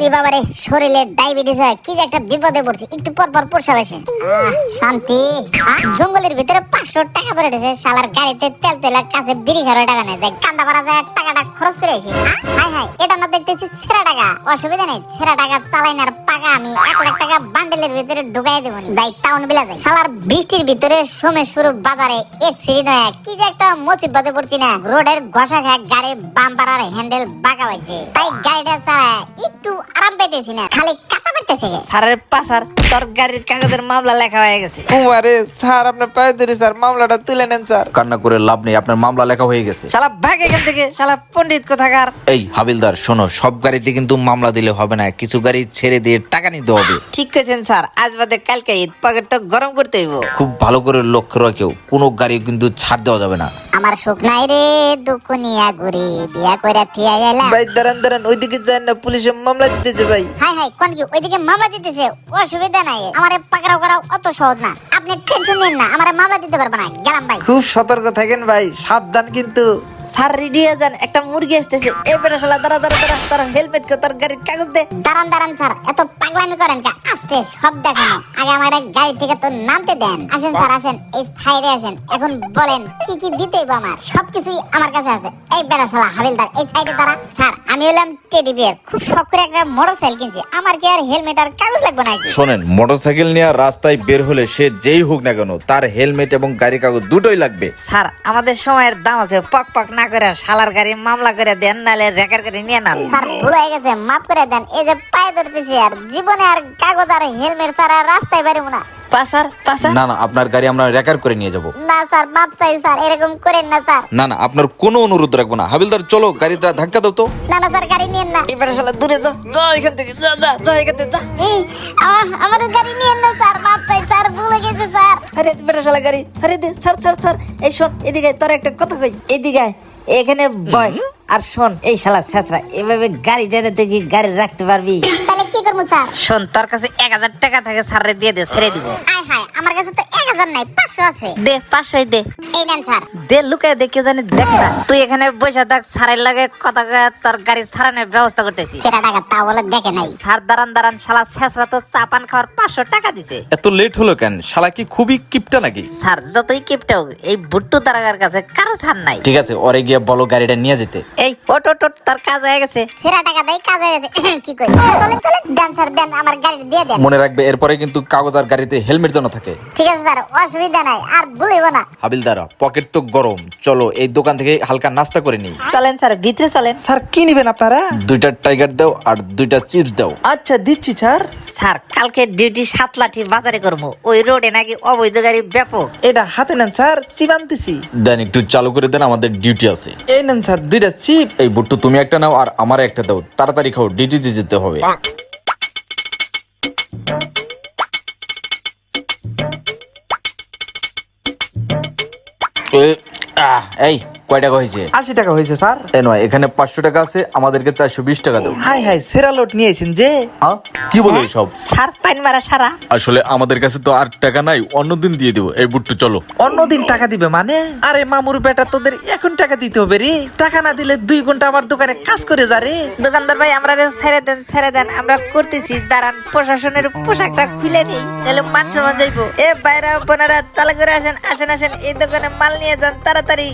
ওরে বাবারে শরীরে ডায়াবেটিস হয় কি যে একটা বিপদে পড়ছে একটু পর পর আসে আহ, শান্তি জঙ্গলের ভিতরে পাঁচশো টাকা পড়ে গেছে শালার গাড়িতে তেল তেলার কাছে বিড়ি খাওয়ার টাকা নেই যাই কান্দা পাড়া যায় টাকাটা খরচ করে এসে হাই হাই এটা না দেখতেছি সেরা টাকা। অসুবিধা নেই সেরা টাকা চালাই না পাকা আমি এক লাখ টাকা বান্ডেলের ভিতরে ঢুকাই দেবো যাই টাউন বিলা যাই। শালার বৃষ্টির ভিতরে সোমেশ্বর বাজারে এক সিঁড়ি নয় কি যে একটা মুসিবতে পড়ছি না। রোডের ঘষা খায় গাড়ির বাম্পার হ্যান্ডেল বাঁকা হয়েছে। তাই গাড়িটা চালায় একটু আরাম পাইতেছি না খালি স্যারের পাশার তোর গাড়ির কাগজের মামলা লেখা হয়ে গেছে। কুমারে স্যার আপনার পায়ে ধরি স্যার মামলাটা তুলে নেন স্যার। কান্না করে লাভ নেই আপনার মামলা লেখা হয়ে গেছে। শালা ভাগ এখান থেকে শালা পণ্ডিত কোথাকার। এই হাবিলদার শোনো সব গাড়িতে কিন্তু মামলা দিলে হবে না কিছু গাড়ি ছেড়ে দিয়ে টাকা নিতে হবে। ঠিক করেছেন স্যার আজ বাদে কালকে ঈদ পকেট তো গরম করতে হইব। খুব ভালো করে লক্ষ্য রাখেও কোনো গাড়ি কিন্তু ছাড় দেওয়া যাবে না। আমার সুখ নাই রে দুঃখ নিয়া বিয়া কইরা থিয়া এলাম ভাই দাঁড়ান দাঁড়ান ওইদিকে যান না পুলিশে মামলা দিতেছে ভাই। হাই হাই কোন কি? ওইদিকে মামলা দিতেছে অসুবিধা নাই। আমারে পাকড়াও করাও অত সহজ না। আপনি টেনশন নিন না আমারে মামলা দিতে পারবে না। গেলাম ভাই। খুব সতর্ক থাকেন ভাই সাবধান কিন্তু। স্যার রেডি হয়ে যান একটা মুরগি আসতেছে। এ বেটা শালা দাঁড়া দাঁড়া দাঁড়া তোর হেলমেট কে তোর গাড়ির কাগজ দে। দাঁড়ান দাঁড়ান স্যার এত পাগলামি করেন সব দেখানো আগে আমার গাড়ি থেকে তো নামতে দেন। আসেন স্যার আসেন। এই সাইডে আসেন। এখন বলেন কি কি দিতে আমার? সবকিছুই আমার কাছে আছে। এই বেড়াশালা হাবিলদার এই সাইডে দাঁড়া। স্যার আমি হলাম টেডি বিয়ার খুব শখ করে একটা মোটরসাইকেল কিনছি। আমার কি আর হেলমেট আর কাগজ লাগবে নাকি? শোনেন মোটরসাইকেল নিয়ে রাস্তায় বের হলে সে যেই হোক না কেন তার হেলমেট এবং গাড়ি কাগজ দুটোই লাগবে। স্যার আমাদের সময়ের দাম আছে। পক পক না করে শালার গাড়ি মামলা করে দেন নালে রেকার করে নিয়ে নেন। স্যার ভুল হয়ে গেছে। মাফ করে দেন। এই যে পায়ে ধরতেছি আর জীবনে আর কাগজ আর হেলমেট ছাড়া রাস্তায় বেরোবো না। পাসার পাসার না না আপনার গাড়ি আমরা রেকার করে নিয়ে যাব। না স্যার মাপ চাই স্যার এরকম করেন না স্যার। না না আপনার কোনো অনুরোধ রাখব না। হাবিলদার চলো গাড়িটা ধাক্কা দাও তো। না না স্যার গাড়ি নিয়েন না। এবারে শালা দূরে যা যা এখান থেকে যা যা যা এখান থেকে যা। এই, আমাদের গাড়ি নিয়েন না স্যার মাপ চাই স্যার ভুল গেছে স্যার। বেটা শালা গাড়ি সারে দে স্যার স্যার স্যার এই শোন এদিকে আয়, তোর একটা কথা কই এদিকে আয়, এখানে বয় আর শোন এই শালা ছেঁচড়া এভাবে গাড়ি ডেনে দেখি গাড়ি রাখতে পারবি। স্যার। শোন তোর কাছে এক হাজার টাকা থাকে স্যারে দিয়ে দে ছেড়ে দিব। আয় হায় আমার কাছে তো এক হাজার নাই পাঁচশো আছে। দে পাঁচশোই দে। এই নেন স্যার। দে লুকায় দে কেউ জানি দেখে না। তুই এখানে বসে থাক স্যারের লাগে কথা কয়ে তোর গাড়ি ছাড়ানোর ব্যবস্থা করতেছি। সেটা টাকা তা বলে দেখে নাই। স্যার দাঁড়ান দাঁড়ান শালা ছেঁচড়া তো চাপান খাওয়ার পাঁচশো টাকা দিছে। এত লেট হলো কেন? শালা কি খুবই কিপটা নাকি? স্যার যতই কিপটা হোক এই ভুট্টু তারাগার কাছে কারও ছাড় নাই। ঠিক আছে ওরে গিয়ে বলো গাড়িটা নিয়ে যেতে। এই ওট ওট ওট, তোর কাজ হয়ে গেছে। সেরা টাকা দেয় কাজ হয়ে গেছে। কি করি? চলেন চলেন দেন স্যার দেন আমার গাড়ি দিয়ে দেন। মনে রাখবে এরপরে কিন্তু কাগজ আর গাড়িতে হেলমেট যেন থাকে। ঠিক আছে স্যার অসুবিধা নাই আর ভুলিব না। হাবিলদারা পকেট তো গরম। চলো এই দোকান থেকে হালকা নাস্তা করে নিই। চলেন স্যার ভিতরে চলেন। স্যার কি নিবেন আপনারা? দুইটা টাইগার দাও আর দুইটা চিপস দাও। আচ্ছা দিচ্ছি স্যার। স্যার কালকে ডিউটি সাত লাঠির বাজারে করব। ওই রোডে নাকি অবৈধ গাড়ি ব্যাপক। এটা হাতে নেন স্যার চিবানতেছি দেন একটু চালু করে দেন আমাদের ডিউটি আছে। এই নেন স্যার দুইটা চিপ। এই বুট্টু তুমি একটা নাও আর আমার একটা দাও। তাড়াতাড়ি খাও ডিউটিতে যেতে হবে। এ, আহ, এই কয় টাকা হয়েছে? আশি টাকা হয়েছে স্যার। এ নয় এখানে পাঁচশো টাকা আছে আমাদেরকে চারশো বিশ টাকা দাও। হাই হাই সেরা লোট নিয়েছেন যে। আহ, কি বলো সব স্যার পাইন মারা সারা। আসলে আমাদের কাছে তো আর টাকা নাই অন্যদিন দিয়ে দেবো। এই বুট্টু চলো। অন্যদিন টাকা দিবে মানে? আরে মামুর বেটা তোদের এখন টাকা দিতে হবে রে। টাকা না দিলে দুই ঘণ্টা আমার দোকানে কাজ করে যা রে। দোকানদার ভাই আমরা রে ছেড়ে দেন ছেড়ে দেন আমরা করতেছি। দাঁড়ান প্রশাসনের পোশাকটা খুলে নেই তাহলে মান সম্মান যাইবো এ বাইরা বোনেরা চালু করে আসেন আসেন আসেন এই দোকানে মাল নিয়ে যান তাড়াতাড়ি।